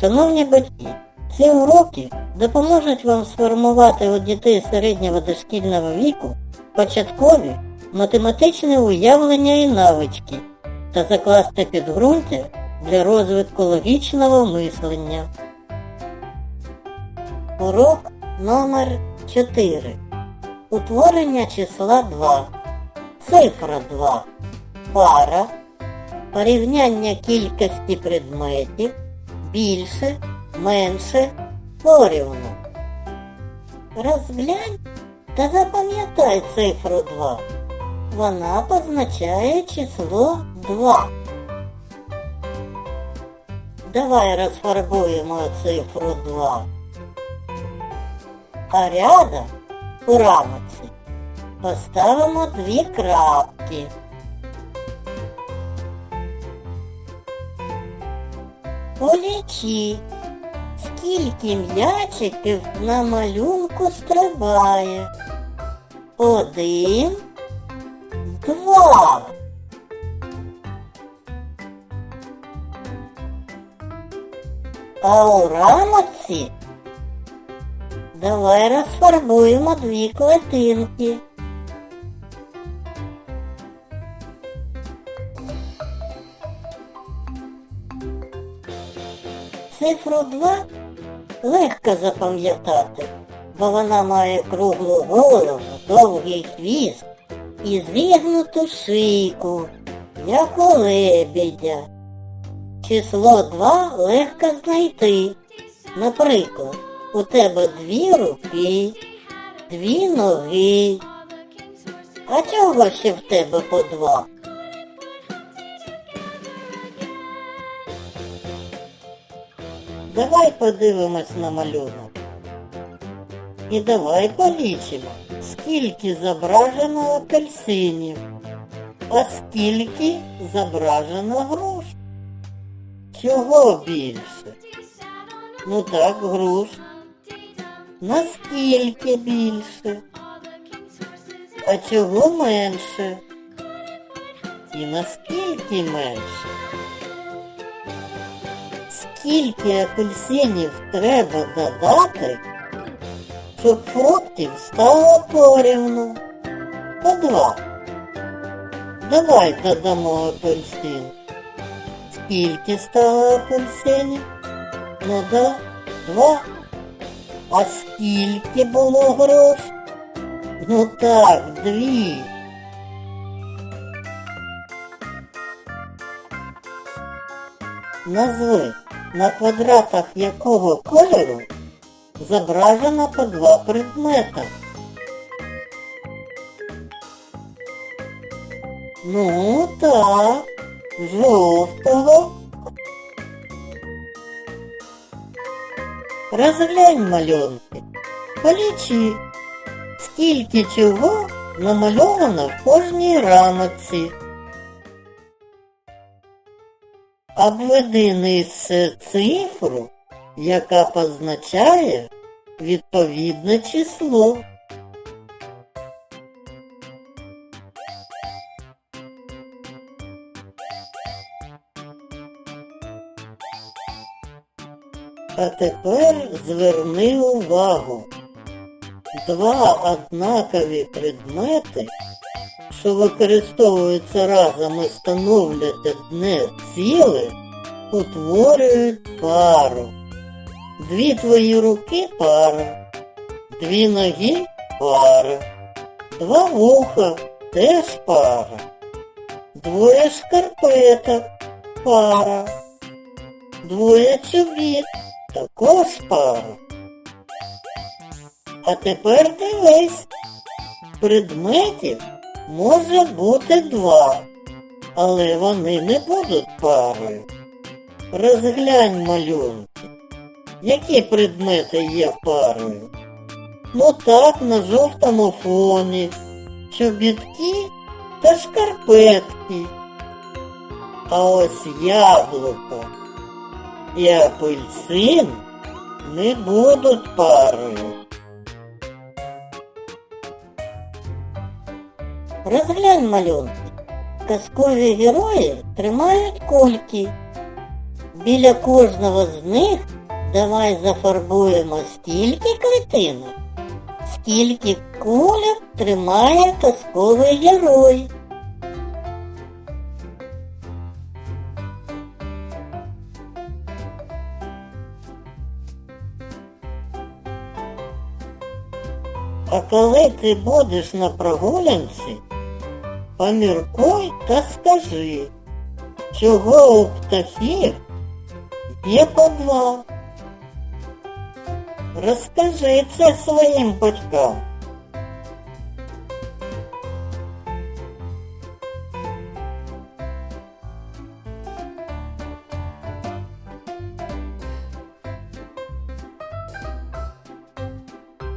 Шановні батьки, ці уроки допоможуть вам сформувати у дітей середнього дошкільного віку початкові математичні уявлення і навички та закласти підґрунтя для розвитку логічного мислення. Урок номер 4. Утворення числа 2. Цифра 2. Пара. Порівняння кількості предметів. Більше, менше, порівну. Розглянь та запам'ятай цифру 2. Вона позначає число 2. Давай розфарбуємо цифру 2. А рядом у рамці поставимо дві крапки. Полічи, скільки м'ячиків на малюнку стрибає. Один, два. А у рамочці давай розфарбуємо дві клетинки. Цифру 2 легко запам'ятати, бо вона має круглу голову, довгий хвіст і зігнуту шийку, як у лебедя. Число 2 легко знайти. Наприклад, у тебе дві руки, дві ноги. А чого ще в тебе по два? Давай подивимось на малюнок. І давай полічимо, скільки зображено апельсинів, а скільки зображено груш. Чого більше? Ну так, груш. Наскільки більше? А чого менше? І наскільки менше? Скільки апельсинів треба додати, щоб фруктів стало порівну? По два. Давай додамо апельсин. Скільки стало апельсинів? Ну да, два. А скільки було грош? Ну так, дві. Назви, на квадратах якого кольору зображено по два предмета. Ну так, жовтого. Розглянь малюнки. Полічи, скільки чого намальовано в кожній рамочці. Обведи нижче цифру, яка позначає відповідне число. А тепер зверни увагу. Два однакові предмети, що використовуються разом і становлять одне ціле, утворюють пару. Дві твої руки пара, дві ноги пара, два вуха теж пара, двоє шкарпеток пара, двоє чобіт також пара. А тепер дивись, предметів може бути два, але вони не будуть парою. Розглянь малюнки. Які предмети є парою? Ну так, на жовтому фоні. Чобітки та шкарпетки. А ось яблуко і апельсин не будуть парою. Розглянь малюнки. Казкові герої тримають кульки. біля кожного з них давай зафарбуємо стільки клітинок, скільки колір тримає казковий герой. А коли ти будеш на прогулянці, поміркуй та скажи, чого у птахів є по два. Розкажи це своїм батькам.